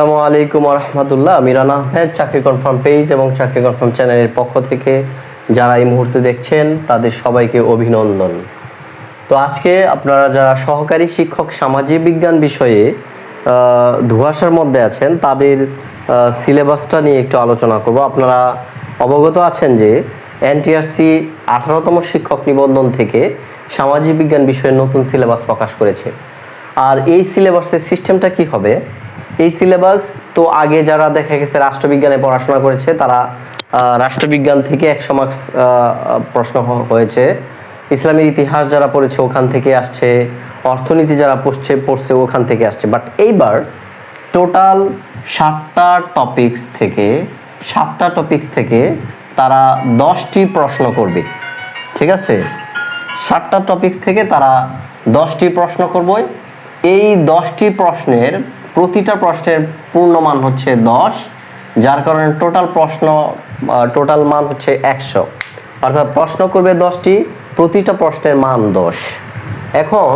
আসসালামু আলাইকুম রহমতুল্লাহ আমি রানা আহমেদ, চাকরি কনফার্ম পেজ এবং চাকরি কনফার্ম চ্যানেলের পক্ষ থেকে যারা এই মুহূর্তে দেখছেন, তাদের সবাইকে অভিনন্দন। তো আজকে আপনারা যারা সহকারী শিক্ষক সামাজিক বিজ্ঞান বিষয়ে ধোঁয়াশার মধ্যে আছেন, তাদের সিলেবাসটা নিয়ে একটু আলোচনা করব। আপনারা অবগত আছেন যে এনটিআরসি আঠারোতম শিক্ষক নিবন্ধন থেকে সামাজিক বিজ্ঞান বিষয়ে নতুন সিলেবাস প্রকাশ করেছে। আর এই সিলেবাসের সিস্টেমটা কি হবে? এই সিলেবাস তো আগে যারা দেখা গেছে রাষ্ট্রবিজ্ঞানে পড়াশোনা করেছে, তারা রাষ্ট্রবিজ্ঞান থেকে একশো মার্কস প্রশ্ন হয়েছে। ইসলামের ইতিহাস যারা পড়েছে ওখান থেকে আসছে, অর্থনীতি যারা পড়ছে পড়ছে ওখান থেকে আসছে। বাট এইবার টোটাল সাতটা টপিকস থেকে, সাতটা টপিকস থেকে তারা দশটি প্রশ্ন করবে। ঠিক আছে? সাতটা টপিকস থেকে তারা দশটি প্রশ্ন করবে এই দশটি প্রশ্নের প্রতিটা প্রশ্নের পূর্ণ মান হচ্ছে দশ, যার কারণে টোটাল প্রশ্ন টোটাল মান হচ্ছে একশো। অর্থাৎ প্রশ্ন করবে দশটি, প্রতিটা প্রশ্নের মান দশ। এখন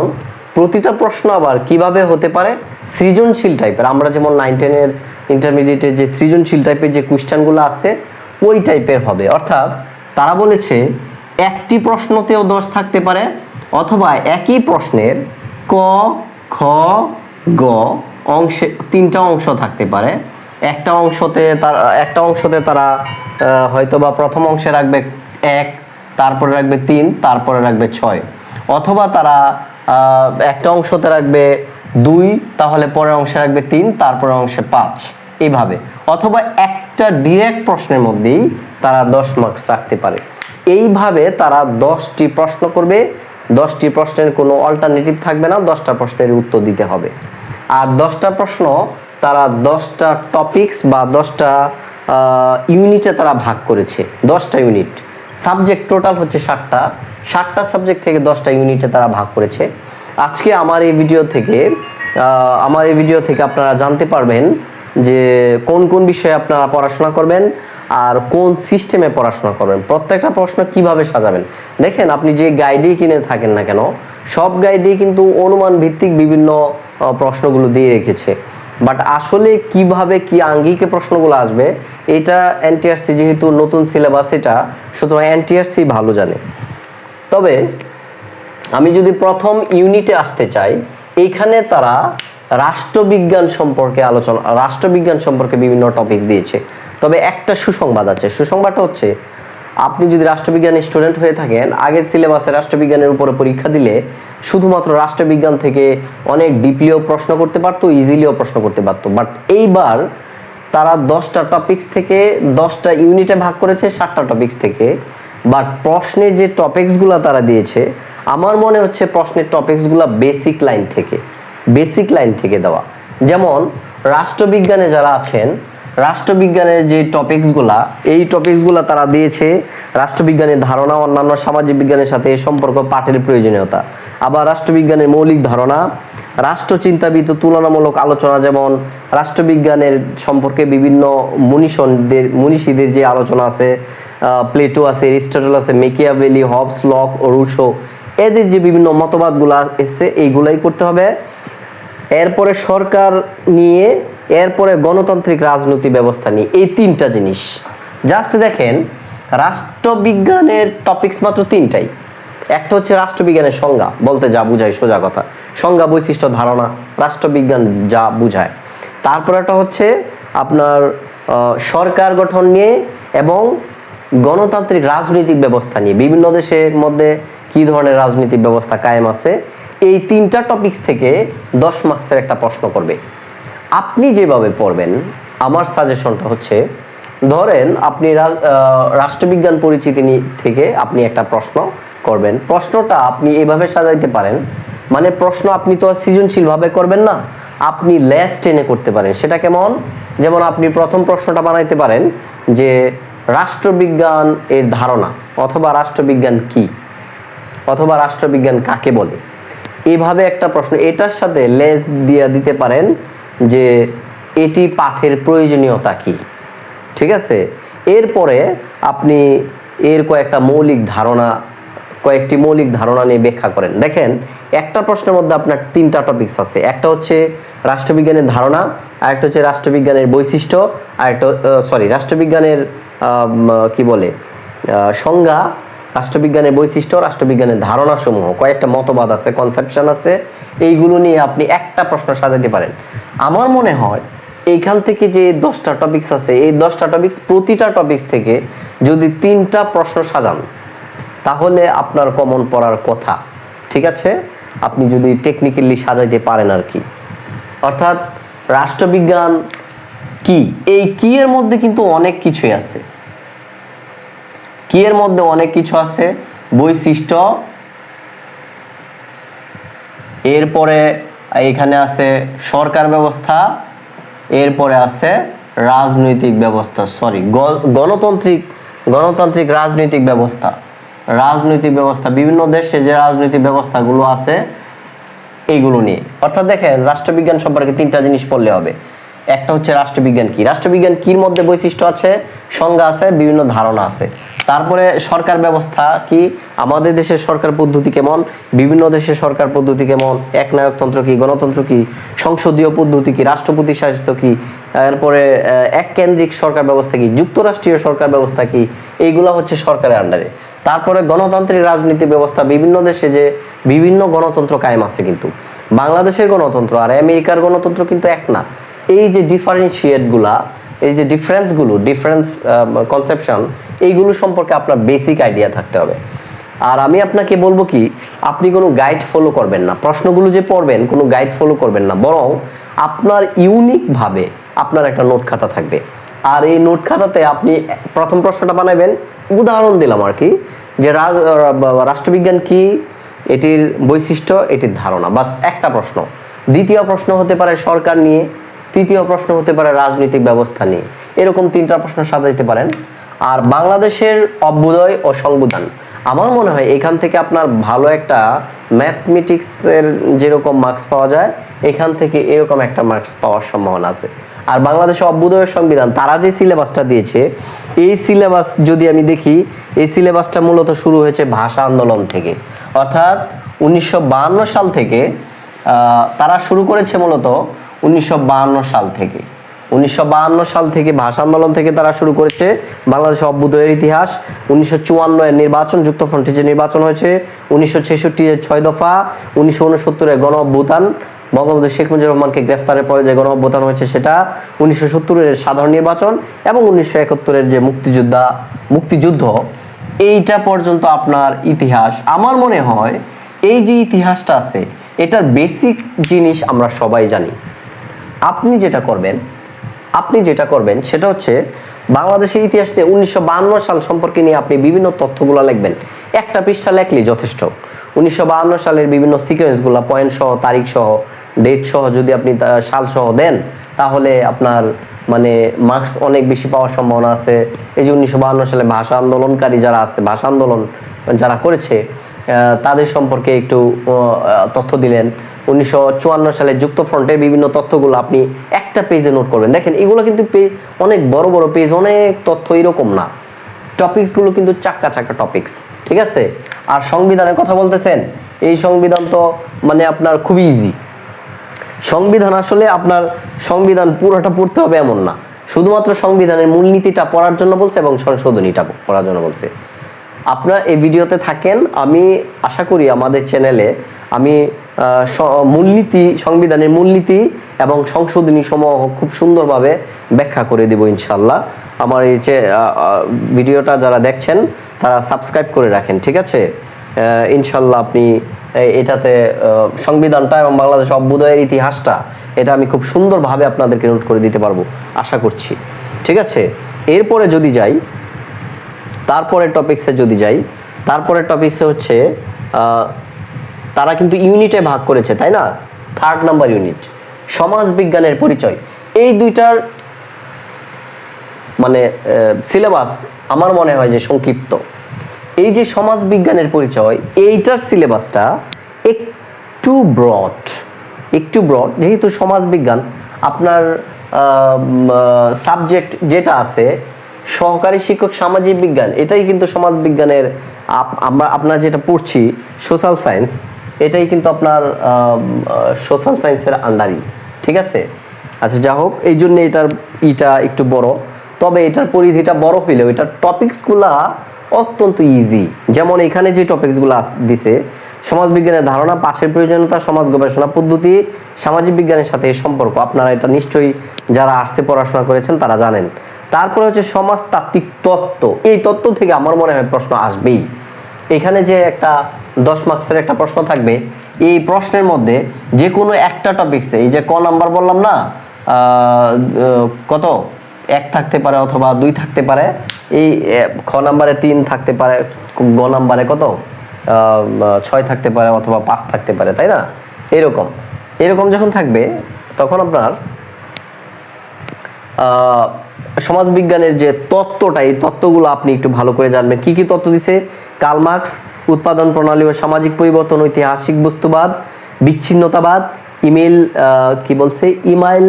প্রতিটা প্রশ্ন আবার কীভাবে হতে পারে? সৃজনশীল টাইপের আমরা যেমন নাইন টেনের ইন্টারমিডিয়েটের যে সৃজনশীল টাইপের যে কোশ্চেনগুলো আছে, ওই টাইপের হবে। অর্থাৎ তারা বলেছে, একটি প্রশ্নতেও দশ থাকতে পারে, অথবা একই প্রশ্নের ক, খ, গ অংশে, তিনটা অংশ থাকতে পারে। একটা অংশতে তার, একটা অংশতে তারা হয়তো বা প্রথম অংশে রাখবে এক, তারপরে রাখবে তিন, তারপরে রাখবে ছয়। অথবা তারা একটা অংশতে রাখবে দুই, তাহলে পরের অংশে রাখবে তিন তারপরে অংশে পাঁচ। এইভাবে অথবা একটা ডিরেক্ট প্রশ্নের মধ্যেই তারা দশ মার্কস রাখতে পারে। এইভাবে তারা দশটি প্রশ্ন করবে। দশটি প্রশ্নের কোনো অল্টারনেটিভ থাকবে না, দশটা প্রশ্নের উত্তর দিতে হবে। আর দশটা প্রশ্ন, তারা দশটা টপিকস বা দশটা ইউনিটে তারা ভাগ করেছে, দশটা ইউনিট সাবজেক্ট টোটাল হচ্ছে ষাটটা ষাটটা সাবজেক্ট থেকে দশটা ইউনিটে তারা ভাগ করেছে। আজকে আমার এই ভিডিও থেকে আমার এই ভিডিও থেকে আপনারা জানতে পারবেন যে কোন কোন বিষয়ে আপনারা পড়াশোনা করবেন আর কোন সিস্টেমে পড়াশোনা করবেন। প্রত্যেকটা প্রশ্ন কীভাবে সাজাবেন? দেখেন, আপনি যে গাইডেই কিনে থাকেন না কেন, সব গাইডেই কিন্তু অনুমান ভিত্তিক বিভিন্ন প্রশ্নগুলো দিয়ে রেখেছে। বাট আসলে কীভাবে কি আঙ্গিকে প্রশ্নগুলো আসবে, এটা এনটিআরসি যেহেতু নতুন সিলেবাস এটা, সুতরাং এনটিআরসি ভালো জানে। তবে আমি যদি প্রথম ইউনিটে আসতে চাই এইখানে তারা রাষ্ট্রবিজ্ঞান সম্পর্কে আলোচনা রাষ্ট্রবিজ্ঞান সম্পর্কে বিভিন্ন টপিকস দিয়েছে। তবে একটা সুসংবাদ আছে। সুসংবাদটা হচ্ছে আপনি যদি রাষ্ট্রবিজ্ঞানের স্টুডেন্ট হয়ে থাকেন, আগের সিলেবাসে রাষ্ট্রবিজ্ঞানের উপরে পরীক্ষা দিলে শুধুমাত্র রাষ্ট্রবিজ্ঞান থেকে অনেক ডিপলিও প্রশ্ন করতে পারতো, ইজিলিও প্রশ্ন করতে পারতো। বাট এইবার তারা দশটা টপিকস থেকে দশটা ইউনিটে ভাগ করেছে সাতটা টপিকস থেকে। বাট প্রশ্নের যে টপিকসগুলো তারা দিয়েছে, আমার মনে হচ্ছে প্রশ্নের টপিকসগুলো বেসিক লাইন থেকে, বেসিক লাইন থেকে দেওয়া। যেমন, রাষ্ট্রবিজ্ঞানে যারা আছেন রাষ্ট্রবিজ্ঞানের যে টপিকসগুলা এই টপিকসগুলো তারা দিয়েছে রাষ্ট্রবিজ্ঞানের ধারণা, অন্যান্য সামাজিক বিজ্ঞানের সাথে সম্পর্ক পাঠের প্রয়োজনীয়তা। আবার রাষ্ট্রবিজ্ঞানের মৌলিক ধারণা, রাষ্ট্রচিন্তাবিদ তুলনামূলক আলোচনা যেমন রাষ্ট্রবিজ্ঞানের সম্পর্কে বিভিন্ন মনীষণদের মনীষীদের যে আলোচনা আছে প্লেটো আছে, এরিস্টটল আছে, মেকিয়াভেলি, হবস, লক, রুশো, এদের যে বিভিন্ন মতবাদগুলো এসছে, এইগুলাই করতে হবে। এরপরে সরকার নিয়ে এরপরে গণতান্ত্রিক রাজনৈতিক ব্যবস্থা নিয়ে এই তিনটা জিনিস। জাস্ট দেখেন, রাষ্ট্রবিজ্ঞানের টপিকস মাত্র তিনটাই। একটা হচ্ছে রাষ্ট্রবিজ্ঞানের সংজ্ঞা, বলতে যা বুঝায় সোজা কথা। সংজ্ঞা, বৈশিষ্ট্য, ধারণা, রাষ্ট্রবিজ্ঞান যা বুঝায়। তারপর একটা হচ্ছে আপনার সরকার গঠন নিয়ে এবং গণতান্ত্রিক রাজনৈতিক ব্যবস্থা নিয়ে। বিভিন্ন দেশের মধ্যে কি ধরনের রাজনৈতিক ব্যবস্থা কায়েম আছে? এই তিনটা টপিকস থেকে দশ মার্কসের একটা প্রশ্ন করবে। আপনি যেভাবে পড়বেন, আমার সাজেশনটা হচ্ছে, ধরেন আপনি রাষ্ট্রবিজ্ঞান পরিচিতি থেকে আপনি একটা প্রশ্ন করবেন। প্রশ্নটা আপনি এভাবে সাজাইতে পারেন মানে প্রশ্ন আপনি তো আর সৃজনশীলভাবে করবেন না, আপনি লেস টেনে করতে পারেন। সেটা কেমন? যেমন আপনি প্রথম প্রশ্নটা বানাইতে পারেন যে, রাষ্ট্রবিজ্ঞান এর ধারণা অথবা রাষ্ট্রবিজ্ঞান কি? অথবা রাষ্ট্রবিজ্ঞান কাকে বলে? এভাবে একটা প্রশ্ন, এটার সাথে লেস দিয়ে দিতে পারেন যে এটি পাঠের প্রয়োজনীয়তা কি? ঠিক আছে? এরপরে আপনি এর কয়েকটা মৌলিক ধারণা, কয়েকটি মৌলিক ধারণা নিয়ে ব্যাখ্যা করেন। দেখেন, একটা প্রশ্নের মধ্যে আপনার তিনটা টপিকস আছে। একটা হচ্ছে রাষ্ট্রবিজ্ঞানের ধারণা, আর একটা হচ্ছে রাষ্ট্রবিজ্ঞানের বৈশিষ্ট্য, আর একটা সরি রাষ্ট্রবিজ্ঞানের কি বলে সংজ্ঞা রাষ্ট্রবিজ্ঞানের বৈশিষ্ট্য, রাষ্ট্রবিজ্ঞানের ধারণাসমূহ, কয়েকটা মতবাদ আছে কনসেপশন আছে। এইগুলো নিয়ে আপনি একটা প্রশ্ন সাজাতে পারেন। আমার মনে হয় এইখান থেকে যে দশটা টপিক্স আছে, এই দশটা টপিক্স প্রতিটা টপিকস থেকে যদি তিনটা প্রশ্ন সাজান, তাহলে আপনার কমন পড়ার কথা। ঠিক আছে? আপনি যদি টেকনিক্যালি সাজাইতে পারেন আর কি। অর্থাৎ রাষ্ট্রবিজ্ঞান কি? এই কি এর মধ্যে কিন্তু অনেক কিছুই আছে। কি এর মধ্যে অনেক কিছু আছে? বৈশিষ্ট্য। এরপরে এখানে আছে সরকার ব্যবস্থা। এরপরে আছে রাজনৈতিক ব্যবস্থা। সরি গণতান্ত্রিক গণতান্ত্রিক রাজনৈতিক ব্যবস্থা। রাজনৈতিক ব্যবস্থা, বিভিন্ন দেশে যে রাজনৈতিক ব্যবস্থাগুলো আছে এইগুলো নিয়ে। অর্থাৎ দেখেন, রাষ্ট্রবিজ্ঞান সম্পর্কে তিনটা জিনিস পড়লে হবে। একটা হচ্ছে রাষ্ট্রবিজ্ঞান কি? রাষ্ট্রবিজ্ঞান কির মধ্যে বৈশিষ্ট্য আছে? সংজ্ঞা আছে, বিভিন্ন ধারণা আছে। তারপরে সরকার ব্যবস্থা কি? আমাদের দেশের সরকার পদ্ধতি কেমন? বিভিন্ন দেশের সরকার পদ্ধতি কেমন? একনায়কতন্ত্র কি? গণতন্ত্র কি? সংসদীয় পদ্ধতি কি? রাষ্ট্রপতি শাসিত কি? এরপরে আহ, এক কেন্দ্রিক সরকার ব্যবস্থা কি যুক্তরাষ্ট্রীয় সরকার ব্যবস্থা কি এইগুলা হচ্ছে সরকারের আন্ডারে তারপরে গণতান্ত্রিক রাজনীতি ব্যবস্থা বিভিন্ন দেশে যে বিভিন্ন গণতন্ত্র কায়েম আছে কিন্তু। বাংলাদেশের গণতন্ত্র আর আমেরিকার গণতন্ত্র কিন্তু এক না। এই যে ডিফারেন্সিয়েটগুলা এই যে ডিফারেন্সগুলো ডিফারেন্স কনসেপশন এইগুলো সম্পর্কে আপনার বেসিক আইডিয়া থাকতে হবে। আর আমি আপনাকে বলব কি আপনি কোনো গাইড ফলো করবেন না। প্রশ্নগুলো যে পড়বেন কোনো গাইড ফলো করবেন না। বরং আপনার ইউনিকভাবে আপনার একটা নোট খাতা থাকবে। আর এই নোট খাতাতে আপনি প্রথম প্রশ্নটা বানাবেন উদাহরণ দিলাম আর কি, যে রাষ্ট্রবিজ্ঞান কি? এটির বৈশিষ্ট্য, এটির ধারণা। বাস, একটা প্রশ্ন। দ্বিতীয় প্রশ্ন হতে পারে সরকার নিয়ে, তৃতীয় প্রশ্ন হতে পারে রাজনৈতিক ব্যবস্থা নিয়ে। এরকম তিনটা প্রশ্ন সাজাইতে পারেন। আর বাংলাদেশের অভ্যুদয় ও সংবিধান। আমার মনে হয় এখান থেকে আপনার ভালো একটা ম্যাথমেটিক্সের যেরকম মার্কস পাওয়া যায়, এখান থেকে এরকম একটা মার্কস পাওয়ার সম্ভাবনা আছে। আর বাংলাদেশের অভ্যুদয় সংবিধান, তারা যে সিলেবাসটা দিয়েছে, এই সিলেবাস যদি আমি দেখি, এই সিলেবাসটা মূলত শুরু হয়েছে ভাষা আন্দোলন থেকে। অর্থাৎ উনিশশো সাল থেকে তারা শুরু করেছে মূলত উনিশশো সাল থেকে। উনিশশো সাল থেকে ভাষা আন্দোলন থেকে তারা শুরু করেছে। বাংলাদেশ অভ্যুদয়ের ইতিহাস। উনিশশো চুয়ান্ন এর নির্বাচন, যুক্তফ্রন্টে যে নির্বাচন হয়েছে, উনিশশো ছেষট্টি এর ছয় দফা, উনিশশো উনসত্তরের গণ অভ্যুত্থান বঙ্গবন্ধু শেখ মুজিবুর রহমানকে গ্রেফতারের পরে যে গণ অভ্যুত্থান হয়েছে সেটা উনিশশো সত্তরের সাধারণ নির্বাচন এবং উনিশশো একাত্তরের যে মুক্তিযোদ্ধা, মুক্তিযুদ্ধ। এইটা পর্যন্ত আপনার ইতিহাস। আমার মনে হয় এই যে ইতিহাসটা আছে, এটার বেসিক জিনিস আমরা সবাই জানি। আপনি যেটা করবেন আপনি যেটা করবেন সেটা হচ্ছে বাংলাদেশের ইতিহাস নিয়ে উনিশশো সাল সম্পর্কে নিয়ে আপনি বিভিন্ন তথ্যগুলো লিখবেন। একটা পৃষ্ঠা লেখলেই যথেষ্ট। উনিশশো সালের বিভিন্ন সিকোয়েন্সগুলো পয়েন্ট সহ, তারিখ সহ ডেট সহ যদি আপনি সাল সহ দেন, তাহলে আপনার মানে মার্কস অনেক বেশি পাওয়ার সম্ভাবনা আছে। এই যে উনিশশো সালে ভাষা আন্দোলনকারী যারা আছে, ভাষা আন্দোলন যারা করেছে তাদের সম্পর্কে একটু তথ্য দিলেন। উনিশশো চুয়ান্ন সালে যুক্তফ্রন্টের বিভিন্ন তথ্যগুলো আপনি একটা পেজে নোট করবেন। দেখেন, এগুলো কিন্তু অনেক বড় বড় পেজ অনেক তথ্য এরকম না। টপিকসগুলো কিন্তু চাক্কা চাক্কা টপিকস ঠিক আছে? আর সংবিধানের কথা বলতেছেন, এই সংবিধান তো মানে আপনার খুবই ইজি সংবিধান আসলে আপনার সংবিধান পুরোটা পড়তে হবে এমন না। শুধুমাত্র সংবিধানের মূলনীতিটা পড়ার জন্য বলছে এবং সংশোধনীটা পড়ার জন্য বলছে। আপনারা এই ভিডিওতে থাকেন, আমি আশা করি আমাদের চ্যানেলে আমি মূলনীতি, সংবিধানের মূলনীতি এবং সংশোধনী সমূহ খুব সুন্দরভাবে ব্যাখ্যা করে দেব ইনশাল্লাহ আমার এই যে ভিডিওটা যারা দেখছেন, তারা সাবস্ক্রাইব করে রাখেন, ঠিক আছে? ইনশাল্লাহ আপনি এটাতে সংবিধানটা এবং বাংলাদেশ অভ্যুদয়ের ইতিহাসটা, এটা আমি খুব সুন্দরভাবে আপনাদেরকে নোট করে দিতে পারব, আশা করছি, ঠিক আছে? এরপরে যদি যাই তারপরে টপিক্সে যদি যাই তারপরে টপিক্সে হচ্ছে তারা কিন্তু ইউনিটে ভাগ করেছে, তাই না? থার্ড নাম্বার ইউনিট সমাজ বিজ্ঞানের পরিচয়। এই দুইটার মানে সিলেবাস আমার মনে হয় যে সংক্ষিপ্ত। এই যে সমাজ বিজ্ঞানের পরিচয়, এইটার সিলেবাসটা একটু ব্রড একটু ব্রড যেহেতু সমাজ বিজ্ঞান আপনার সাবজেক্ট যেটা আছে সহকারী শিক্ষক সামাজিক বিজ্ঞান, এটাই কিন্তু সমাজ বিজ্ঞানের আমরা আপনার যেটা পড়ছি সোশ্যাল সায়েন্স এটাই কিন্তু আপনার সোশ্যাল সায়েন্সের আন্ডারই, ঠিক আছে? আচ্ছা যা হোক, এই জন্য এটার ইটা একটু বড়। তবে এটার পরিধিটা বড় হইলেও এটার টপিকসগুলা অত্যন্ত ইজি যেমন এখানে যে টপিকসগুলো দিছে, সমাজ বিজ্ঞানের ধারণা, পাঠের প্রয়োজনীয়তা, সমাজ গবেষণা পদ্ধতি, সামাজিক বিজ্ঞানের সাথে সম্পর্ক। আপনারা এটা নিশ্চয়ই যারা আর্টসে পড়াশোনা করেছেন, তারা জানেন। তারপরে হচ্ছে সমাজতাত্ত্বিক তত্ত্ব। এই তত্ত্ব থেকে আমার মনে হয় প্রশ্ন আসবেই। এখানে যে একটা দশ মার্কসের একটা প্রশ্ন থাকবে, এই প্রশ্নের মধ্যে যে কোনো একটা টপিকসে এই যে ক নাম্বার বললাম না কত? এক থাকতে পারে অথবা দুই থাকতে পারে, এই খ নাম্বারে তিন থাকতে পারে, গ নাম্বারে কত? ছয় থাকতে পারে অথবা পাঁচ থাকতে পারে, তাই না? এরকম। এরকম যখন থাকবে, তখন আপনার সমাজবিজ্ঞানের যে তত্ত্বটা, এই তত্ত্বগুলো আপনি একটু ভালো করে জানবেন। কি কি তত্ত্ব দিছে? কার্ল মার্কস, উৎপাদন প্রণালী ও সামাজিক পরিবর্তন, ঐতিহাসিক বস্তুবাদ, বিচ্ছিন্নতাবাদ ইমেল কি বলছে? ইমাইল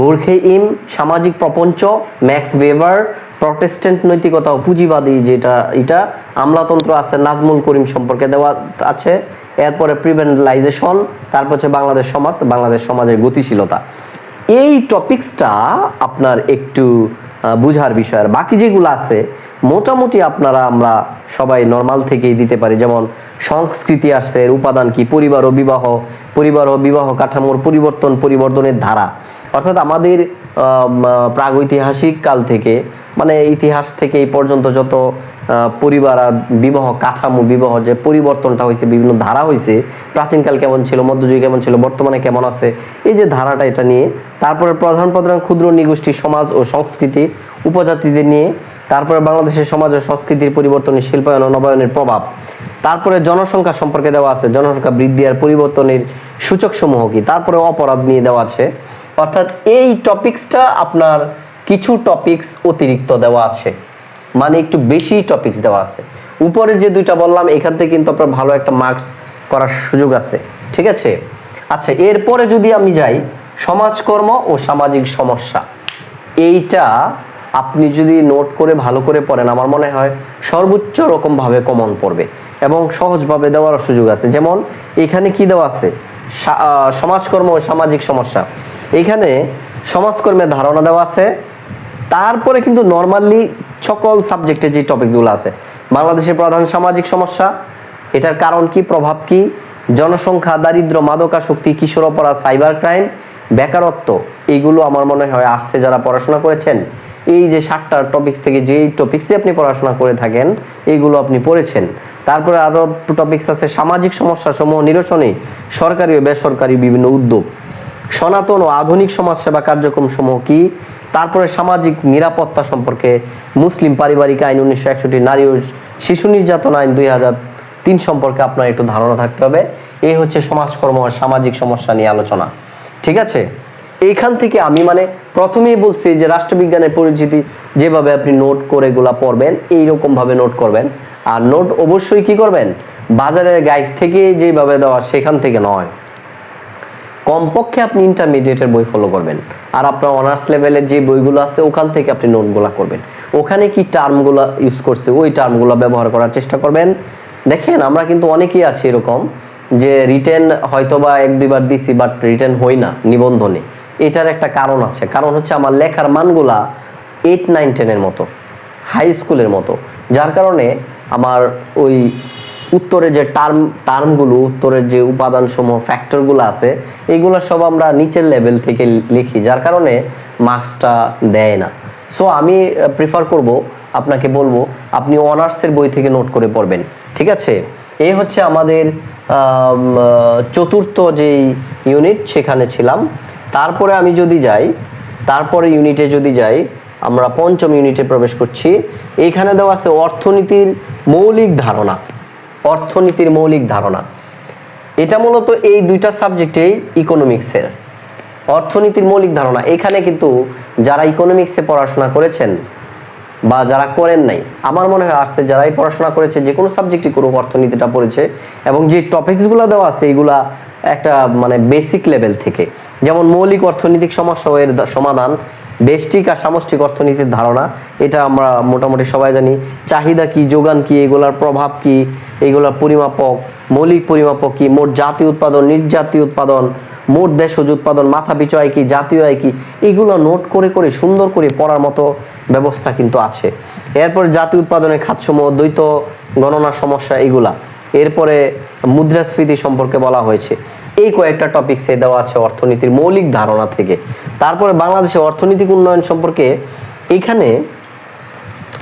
বোরখে ইম, সামাজিক প্রপঞ্চ, ম্যাক্স ওয়েবার প্রটেস্ট্যান্ট নৈতিকতা ও পুঁজিবাদী যেটা এটা, আমলাতন্ত্র আছে, নাজমুল করিম সম্পর্কে দেওয়া আছে, এরপরে প্রিভেন্টালাইজেশন তারপর হচ্ছে বাংলাদেশ সমাজ, বাংলাদেশ সমাজের গতিশীলতা। এই টপিকসটা আপনার একটু বুঝার বিষয়। আর বাকি যেগুলো আছে, মোটামুটি আপনারা আমরা সবাই নর্মাল থেকেই দিতে পারি। যেমন সংস্কৃতি আসছে উপাদান কি? পরিবার ও বিবাহ, পরিবার ও বিবাহ কাঠামোর পরিবর্তন, পরিবর্তনের ধারা। অর্থাৎ আমাদের প্রাগৈতিহাসিক কাল থেকে মানে ইতিহাস থেকে এই পর্যন্ত যত পরিবার আর বিবাহ, কাঠামো বিবাহ যে পরিবর্তনটা হয়েছে, বিভিন্ন ধারা হয়েছে, প্রাচীনকাল কেমন ছিল, মধ্যযুগ কেমন ছিল, বর্তমানে কেমন আছে, এই যে ধারাটা এটা নিয়ে, তারপরে প্রধান প্রধান ক্ষুদ্র নিগোষ্ঠী সমাজ ও সংস্কৃতি, উপজাতিদের নিয়ে, তারপরে বাংলাদেশের সমাজ ও সংস্কৃতির পরিবর্তনে শিল্পায়ন ও নবায়নের প্রভাব। তারপরে জনসংখ্যা সম্পর্কে দেওয়া আছে, জনসংখ্যা বৃদ্ধি আর পরিবর্তনের সূচক সমূহ কি? তারপরে অপরাধ নিয়ে দেওয়া আছে। অর্থাৎ এই টপিকসটা আপনার কিছু টপিকস অতিরিক্ত দেওয়া আছে। মানে একটু বেশি টপিকস দেওয়া আছে। উপরে যে দুইটা বললাম, এখান থেকে কিন্তু আপনার ভালো একটা মার্কস করার সুযোগ আছে। ঠিক আছে? আচ্ছা এরপরে যদি আমি যাই, সমাজকর্ম ও সামাজিক সমস্যা। এইটা আপনি যদি নোট করে ভালো করে পড়েন, আমার মনে হয় সর্বোচ্চ রকম ভাবে কমন পড়বে এবং সহজভাবে দেওয়ার সুযোগ আছে। যেমন এখানে কি দেওয়া আছে? সমাজকর্ম ও সামাজিক সমস্যা। এখানে সমাজকর্মের ধারণা দেওয়া আছে। তারপরে কিন্তু নর্মালি সকল সাবজেক্টে যে টপিকগুলো আছে, বাংলাদেশের প্রধান সামাজিক সমস্যা, এটার কারণ কি, প্রভাব কি, জনসংখ্যা, দারিদ্র, মাদকাসক্তি, কিশোর অপরাধ সাইবার ক্রাইম বেকারত্ব এইগুলো আমার মনে হয় আসছে যারা পড়াশোনা করেছেন। এই যে সাতটা টপিকস থেকে যেই টপিক্সে আপনি পড়াশোনা করে থাকেন এইগুলো আপনি পড়েছেন। তারপরে আরও টপিকস আছে, সামাজিক সমস্যা সমূহ নিরসনে সরকারি ও বেসরকারি বিভিন্ন উদ্যোগ। সনাতন ও আধুনিক সমাজসেবা কার্যক্রম সমূহ কি? তারপরে সামাজিক নিরাপত্তা সম্পর্কে মুসলিম পারিবারিক আইন উনিশশো একষট্টি, নারী ও শিশু নির্যাতন আইন দুই হাজার তিন সম্পর্কে আপনার একটু ধারণা থাকতে হবে। এই হচ্ছে সমাজকর্ম ও সামাজিক সমস্যা নিয়ে আলোচনা। ঠিক আছে? এইখান থেকে আমি মানে প্রথমেই বলছি যে রাষ্ট্রবিজ্ঞানের পরিচিতি যেভাবে আপনি নোট করে এগুলা পড়বেন এইরকম ভাবে নোট করবেন। আর নোট অবশ্যই কি করবেন? বাজারের গাইড থেকে যেভাবে দেওয়া সেখান থেকে নয়। কমপক্ষে আপনি ইন্টারমিডিয়েটের বই ফলো করবেন। আর আপনার অনার্স লেভেলের যে বইগুলো আছে, ওখান থেকে আপনি নোটগুলো করবেন। ওখানে কি টার্মগুলো ইউজ করছে, ওই টার্মগুলো ব্যবহার করার চেষ্টা করবেন। দেখেন, আমরা কিন্তু অনেকেই আছি এরকম। যে রিটেন হয়তো বা এক, দুইবার দিছি বাট রিটেন হই না, নিবন্ধনে। এটার একটা কারণ আছে। কারণ হচ্ছে আমার লেখার মানগুলা এইট নাইন টেনের মতো হাই স্কুলের মতো। যার কারণে আমার ওই উত্তরে যে টার্ম টার্মগুলো উত্তরের যে উপাদান সমূহ ফ্যাক্টরগুলো আছে, এগুলো সব আমরা নিচের লেভেল থেকে লিখি, যার কারণে মার্কসটা দেয় না। সো আমি প্রিফার করব, আপনাকে বলব, আপনি অনার্সের বই থেকে নোট করে পড়বেন, ঠিক আছে? এই হচ্ছে আমাদের চতুর্থ যেই ইউনিট সেখানে ছিলাম। তারপরে আমি যদি যাই, তারপরে ইউনিটে যদি যাই, আমরা পঞ্চম ইউনিটে প্রবেশ করছি। এইখানে দেওয়া আছে অর্থনীতির মৌলিক ধারণা। অর্থনীতির মৌলিক ধারণা। এটা মূলত এই দুইটা সাবজেক্টেই ইকোনমিক্সের অর্থনীতির মৌলিক ধারণা। এখানে কিন্তু যারা ইকোনমিক্সে পড়াশোনা করেছেন বা যারা করেন নাই, আমার মনে হয় আর্টসে যারাই পড়াশোনা করেছে, যে কোনো সাবজেক্টই করুক, অর্থনীতিটা পড়েছে, এবং যে টপিকসগুলো দেওয়া আছে এইগুলা একটা মানে বেসিক লেভেল থেকে। যেমন মৌলিক অর্থনৈতিক সমস্যা এর সমাধান, বেষ্টিক আর সামষ্টিক অর্থনীতির ধারণা, এটা আমরা মোটামুটি সবাই জানি। চাহিদা কি, যোগান কি, এগুলার প্রভাব কি, এগুলার পরিমাপক, মৌলিক পরিমাপক কি, মোট জাতীয় উৎপাদন নির্জাতীয় উৎপাদন মোট দেশজ উৎপাদন, মাথা পিছু আয় কি, জাতীয় আয় কি, এগুলো নোট করে করে, সুন্দর করে পড়ার মতো ব্যবস্থা কিন্তু আছে। এরপর জাতীয় উৎপাদনের খাতসমূহ, দ্বৈত গণনা সমস্যা, এগুলা। এরপরে মুদ্রাস্ফীতি সম্পর্কে বলা হয়েছে। এই কয়েকটা টপিকসে দেওয়া আছে অর্থনীতির মৌলিক ধারণা থেকে। তারপরে বাংলাদেশের অর্থনৈতিক উন্নয়ন সম্পর্কে এখানে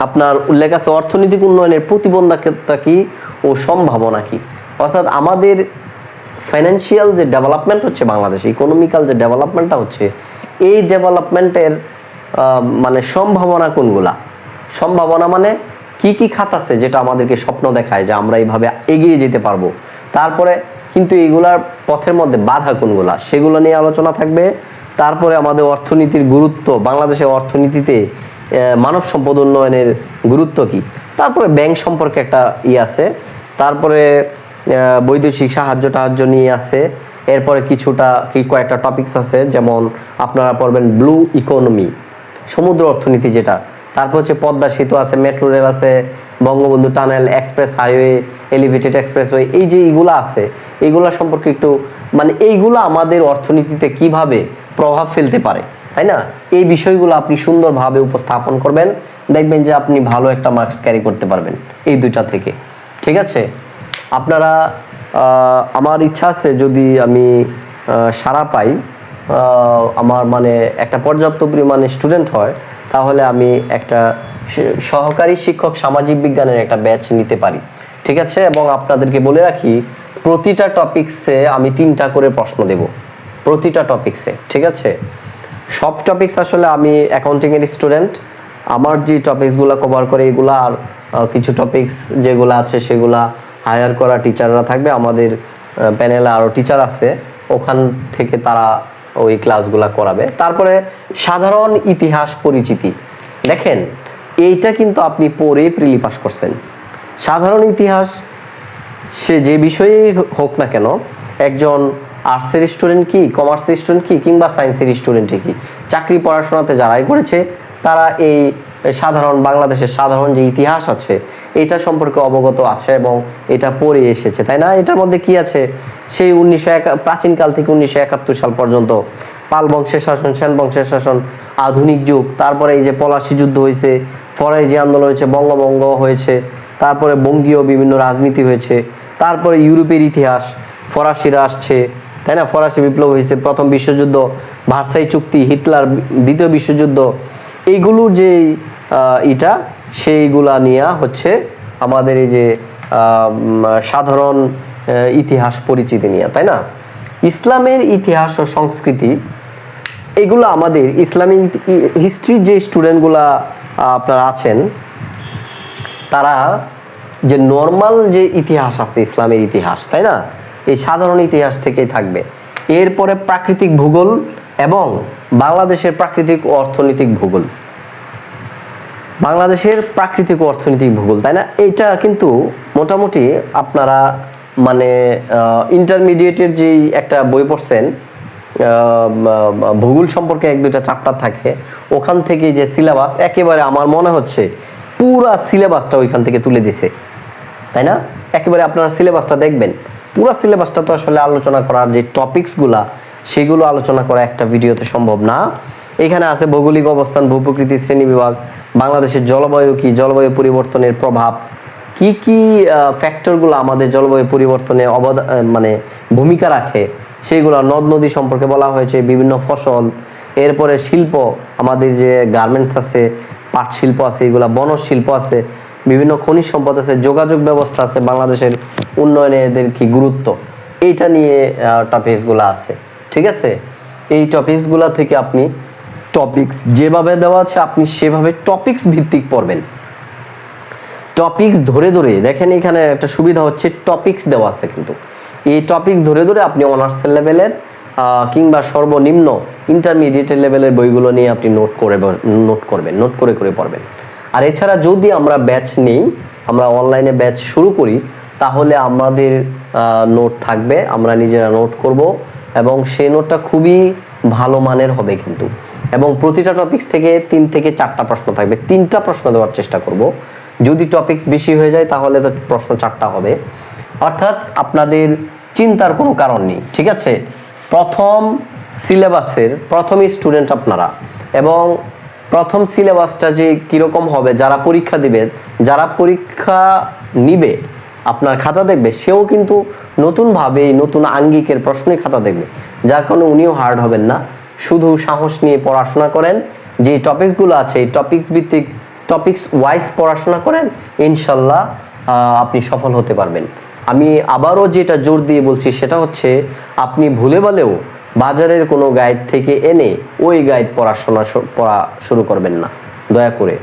আপনার উল্লেখ আছে, অর্থনৈতিক উন্নয়নের প্রতিবন্ধকতা কি ও সম্ভাবনা কি? অর্থাৎ আমাদের ফাইন্যান্সিয়াল যে ডেভেলপমেন্ট হচ্ছে বাংলাদেশে ইকোনমিক্যাল যে ডেভেলপমেন্টটা হচ্ছে, এই ডেভেলপমেন্টের মানে সম্ভাবনা কোনগুলা? সম্ভাবনা মানে কি কি খাত আছে যেটা আমাদেরকে স্বপ্ন দেখায় যে আমরা এইভাবে এগিয়ে যেতে পারব? তারপরে কিন্তু এইগুলার পথের মধ্যে বাধা কোনগুলা? সেগুলো নিয়ে আলোচনা থাকবে। তারপরে আমাদের অর্থনীতির গুরুত্ব, বাংলাদেশের অর্থনীতিতে মানব সম্পদ উন্নয়নের গুরুত্ব কি? তারপরে ব্যাংক সম্পর্কে একটা ই আছে। তারপরে বৈদেশিক সাহায্য টাহায্য নিয়ে আছে। এরপরে কিছুটা, কি কয়েকটা টপিকস আছে, যেমন আপনারা পড়বেন ব্লু ইকোনমি সমুদ্র অর্থনীতি যেটা। তারপর হচ্ছে পদ্মা সেতু আছে মেট্রো রেল আছে, Bangabandhu tunnel express highway elevated expressway এই যে এইগুলো আছে এইগুলা সম্পর্কে একটু মানে এইগুলো আমাদের অর্থনীতিতে কীভাবে প্রভাব ফেলতে পারে, তাই না? এই বিষয়গুলো আপনি সুন্দরভাবে উপস্থাপন করবেন, দেখবেন যে আপনি ভালো একটা মার্কস ক্যারি করতে পারবেন, এই দুইটা থেকে। ঠিক আছে? আপনারা আমার ইচ্ছা আছে যদি আমি সাড়া পাই আমার মানে একটা পর্যাপ্ত পরিমাণে স্টুডেন্ট হয়, তাহলে আমি একটা সহকারী শিক্ষক সামাজিক বিজ্ঞানের একটা ব্যাচ নিতে পারি। ঠিক আছে? এবং আপনাদেরকে বলে রাখি, প্রতিটা টপিক্সে আমি তিনটা করে প্রশ্ন দেব। প্রতিটা টপিক্সে ঠিক আছে? সব টপিকস আসলে আমি অ্যাকাউন্টিং এর স্টুডেন্ট আমার যে টপিকসগুলো কভার করে এগুলা আর কিছু টপিকস যেগুলো আছে সেগুলা হায়ার করা টিচাররা থাকবে। আমাদের প্যানেলে আরও টিচার আছে। ওখান থেকে তারা ওই ক্লাসগুলো করাবে। তারপরে সাধারণ ইতিহাস পরিচিতি। দেখেন, এইটা কিন্তু আপনি পড়ে প্রিলি পাস করছেন। সাধারণ ইতিহাস, সে যে বিষয়েই হোক না কেন, একজন আর্টসের স্টুডেন্ট কি কমার্সের স্টুডেন্ট কি, কিংবা সায়েন্সের স্টুডেন্টে কি? চাকরি পড়াশোনাতে যারাই করেছে, তারা এই সাধারণ বাংলাদেশের সাধারণ যে ইতিহাস আছে, এটা সম্পর্কে অবগত আছে এবং এটা পড়ে এসেছে, তাই না? এটার মধ্যে কি আছে? সেই উনিশশো এক, প্রাচীনকাল থেকে উনিশশো একাত্তর সাল পর্যন্ত পাল বংশের শাসন সেন বংশের শাসন আধুনিক যুগ, তারপরে এই যে পলাশি যুদ্ধ হয়েছে ফরাইজি আন্দোলন হয়েছে, বঙ্গভঙ্গ হয়েছে, তারপরে বঙ্গীয় বিভিন্ন রাজনীতি হয়েছে, তারপরে ইউরোপের ইতিহাস, ফরাসিরা আসছে, তাই না? ফরাসি বিপ্লব হয়েছে, প্রথম বিশ্বযুদ্ধ, ভার্সাই চুক্তি, হিটলার দ্বিতীয় বিশ্বযুদ্ধ এইগুলোর যে ইটা, সেইগুলা নিয়ে হচ্ছে আমাদের এই যে সাধারণ ইতিহাস পরিচিতি নিয়ে, তাই না? ইসলামের ইতিহাস ও সংস্কৃতি, এগুলো আমাদের ইসলামী হিস্ট্রির যে স্টুডেন্টগুলা আপনারা আছেন, তারা যে নর্মাল যে ইতিহাস আছে, ইসলামের ইতিহাস, তাই না? এই সাধারণ ইতিহাস থেকেই থাকবে। এরপরে প্রাকৃতিক ভূগোল এবং বাংলাদেশের প্রাকৃতিক অর্থনৈতিক ভূগোল। বাংলাদেশের প্রাকৃতিক অর্থনৈতিক ভূগোল, তাই না? এটা কিন্তু মোটামুটি আপনারা মানে ইন্টারমিডিয়েটের যেই একটা বই পড়ছেন ভূগোল সম্পর্কে এক দুইটা চ্যাপ্টার থাকে, ওখান থেকে যে সিলেবাস একেবারে আমার মনে হচ্ছে পুরা সিলেবাসটা ওইখান থেকে তুলে দিছে, তাই না? একেবারে আপনারা সিলেবাসটা দেখবেন। পুরা সিলেবাসটা তো আসলে আলোচনা করার যে টপিকসগুলা সেগুলো আলোচনা করা একটা ভিডিওতে সম্ভব না। এখানে আছে ভৌগোলিক অবস্থান ভূপ্রকৃতি শ্রেণি বিভাগ, বাংলাদেশের জলবায়ু কি, জলবায়ু পরিবর্তনের প্রভাব, কি কি ফ্যাক্টরগুলো আমাদের জলবায়ু পরিবর্তনে অবদান মানে ভূমিকা রাখে, সেগুলো নদ নদী সম্পর্কে বলা হয়েছে, বিভিন্ন ফসল, এরপরে শিল্প, আমাদের যে গার্মেন্টস আছে, পাট শিল্প আছে, এগুলা বনজ শিল্প আছে, বিভিন্ন খনিজ সম্পদ আছে, যোগাযোগ ব্যবস্থা আছে, বাংলাদেশের উন্নয়নে এদের কি গুরুত্ব, এইটা নিয়ে টপিকসগুলো আছে। ঠিক আছে? এই টপিকসগুলো থেকে আপনি টপিকস যেভাবে দেওয়া আছে, আপনি সেভাবে টপিকস ভিত্তিক পড়বেন। টপিকস ধরে ধরে, দেখেন এখানে একটা সুবিধা হচ্ছে টপিকস দেওয়া আছে কিন্তু। এই টপিকস ধরে ধরে আপনি অনার্সের লেভেলের কিংবা সর্বনিম্ন ইন্টারমিডিয়েট লেভেলের বইগুলো নিয়ে আপনি নোট করে নোট করবেন নোট করে করে পড়বেন। আর এছাড়া যদি আমরা ব্যাচ নেই, আমরা অনলাইনে ব্যাচ শুরু করি, তাহলে আমাদের নোট থাকবে, আমরা নিজেরা নোট করব। এবং সেই নোটটা খুবই ভালো মানের হবে কিন্তু। এবং প্রতিটা টপিক্স থেকে তিন থেকে চারটা প্রশ্ন থাকবে। তিনটা প্রশ্ন দেওয়ার চেষ্টা করব। যদি টপিক্স বেশি হয়ে যায়, তাহলে তো প্রশ্ন চারটা হবে। অর্থাৎ আপনাদের চিন্তার কোনো কারণ নেই, ঠিক আছে? প্রথম সিলেবাসের প্রথমই স্টুডেন্ট আপনারা। এবং প্রথম সিলেবাসটা যে কীরকম হবে, যারা পরীক্ষা দিবে, যারা পরীক্ষা নিবে আপনার খাতা দেখবে, সেও কিন্তু নতুনভাবে নতুন আঙ্গিকের প্রশ্নে খাতা দেখবে, যার কারণে উনিও হার্ড হবেন না। শুধু সাহস নিয়ে পড়াশোনা করেন যে টপিকসগুলো আছে, এই টপিকস ভিত্তিক টপিকস ওয়াইজ পড়াশোনা করেন, ইনশাল্লাহ আপনি সফল হতে পারবেন। আমি আবারও যেটা জোর দিয়ে বলছি, সেটা হচ্ছে আপনি ভুলে বলেও বাজারের কোনো গাইড থেকে এনে ওই গাইড পড়াশোনা পড়া শুরু করবেন না। দয়া করে।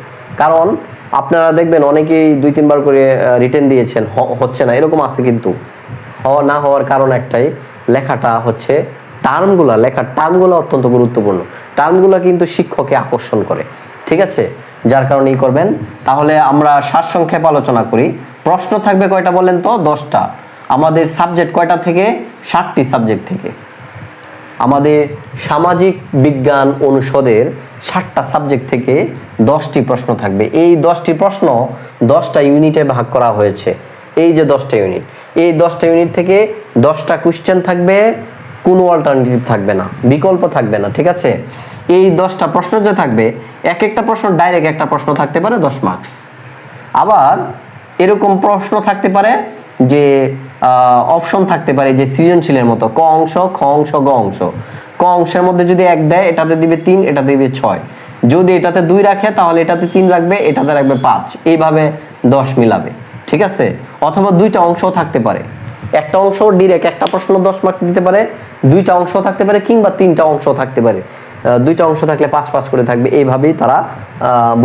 কারণ আপনারা দেখবেন অনেকেই দুই, তিনবার করে রিটার্ন দিয়েছেন হচ্ছে না, এরকম আছে কিন্তু। হওয়া, না হওয়ার কারণ একটাই, লেখাটা হচ্ছে টার্মগুলো, লেখার টার্মগুলো অত্যন্ত গুরুত্বপূর্ণ। টার্মগুলো কিন্তু শিক্ষককে আকর্ষণ করে, ঠিক আছে? যার কারণে এই করবেন। তাহলে আমরা সারসংক্ষেপ আলোচনা করি। প্রশ্ন থাকবে কয়টা বলেন তো? দশটা। আমাদের সাবজেক্ট কয়টা থেকে? ষাটটি সাবজেক্ট থেকে। আমাদের সামাজিক বিজ্ঞান অনুষদের ষাটটা সাবজেক্ট থেকে দশটি প্রশ্ন থাকবে। এই দশটি প্রশ্ন দশটা ইউনিটে ভাগ করা হয়েছে। এই যে দশটা ইউনিট এই দশটা ইউনিট থেকে দশটা কোশ্চেন থাকবে, কোনো অল্টারনেটিভ থাকবে না, বিকল্প থাকবে না, ঠিক আছে? এই দশটা প্রশ্ন যে থাকবে, এক একটা প্রশ্ন ডাইরেক্ট একটা প্রশ্ন থাকতে পারে দশ মার্কস আবার এরকম প্রশ্ন থাকতে পারে যে অপশন থাকতে পারে যে সৃজনশীলের মতো, ক অংশ, খ অংশ, গ অংশ। ক অংশের মধ্যে যদি এক দেয়, এটাতে দিবে তিন, এটাতে দিবে ছয়। যদি এটাতে দুই রাখে, তাহলে এটাতে তিন রাখবে, এটাতে রাখবে পাঁচ। এইভাবে দশ মিলাবে, ঠিক আছে? অথবা দুইটা অংশও থাকতে পারে। একটা অংশ ডিরেক্ট একটা প্রশ্ন দশ মার্কস দিতে পারে, দুইটা অংশ থাকতে পারে কিংবা তিনটা অংশ থাকতে পারে। দুইটা অংশ থাকলে পাঁচ পাঁচ করে থাকবে, এইভাবেই তারা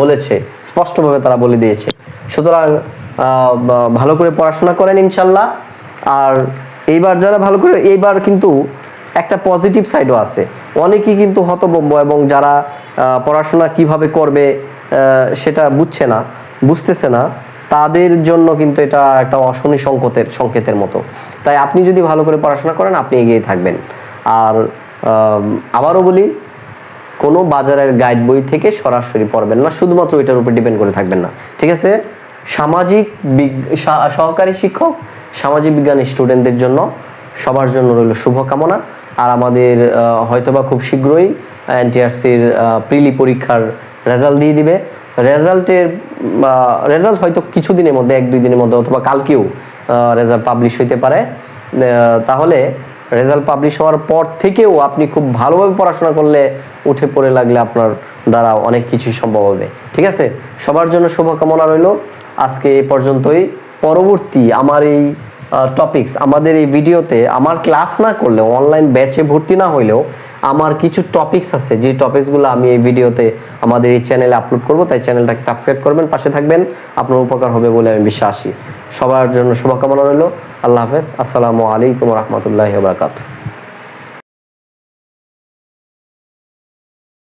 বলেছে, স্পষ্টভাবে তারা বলে দিয়েছে। সুতরাং ভালো করে পড়াশোনা করেন ইনশাল্লাহ। আর এইবার যারা ভালো করে, এইবার কিন্তু একটা পজিটিভ সাইডও আছে। অনেকেই কিন্তু হতবম্ব এবং যারা পড়াশোনা কীভাবে করবে সেটা বুঝছে না, বুঝতেছে না, তাদের জন্য কিন্তু এটা একটা অশনি সংকেতের সংকেতের মতো। তাই আপনি যদি ভালো করে পড়াশোনা করেন, আপনি এগিয়ে থাকবেন। আর আবারও বলি, কোনো বাজারের গাইড বই থেকে সরাসরি পড়বেন না, শুধুমাত্র এটার উপর ডিপেন্ড করে থাকবেন না। ঠিক আছে? সামাজিক সহকারী শিক্ষক, সামাজিক বিজ্ঞান স্টুডেন্টদের জন্য সবার জন্য রইল শুভকামনা। আর আমাদের হয়তোবা খুব শীঘ্রই এনটিআরসির প্রিলি পরীক্ষার রেজাল্ট দিয়ে দিবে। রেজাল্টের রেজাল্ট হয়তো কিছুদিনের মধ্যে, এক দুই দিনের মধ্যে অথবা কালকেও রেজাল্ট পাবলিশ হইতে পারে। তাহলে রেজাল্ট পাবলিশ হওয়ার পর থেকেও আপনি খুব ভালোভাবে পড়াশোনা করলে উঠে পড়ে লাগলে আপনার দ্বারা অনেক কিছুই সম্ভব হবে। ঠিক আছে? সবার জন্য শুভকামনা রইল। আজকে এই পর্যন্তই। পরবর্তী আমার এই টপিকস আমাদের এই ভিডিওতে আমার ক্লাস না করলেও অনলাইন ব্যাচে ভর্তি না হইলেও আমার কিছু টপিকস আছে, যে টপিকসগুলো আমি এই ভিডিওতে আমাদের এই চ্যানেলে আপলোড করব, তাই চ্যানেলটাকে সাবস্ক্রাইব করবেন, পাশে থাকবেন। আপনার উপকার হবে বলে আমি বিশ্বাসী। সবার জন্য শুভকামনা রইল। আল্লাহ হাফেজ। আসসালামু আলাইকুম রহমতুল্লাহ বারকাতুহ।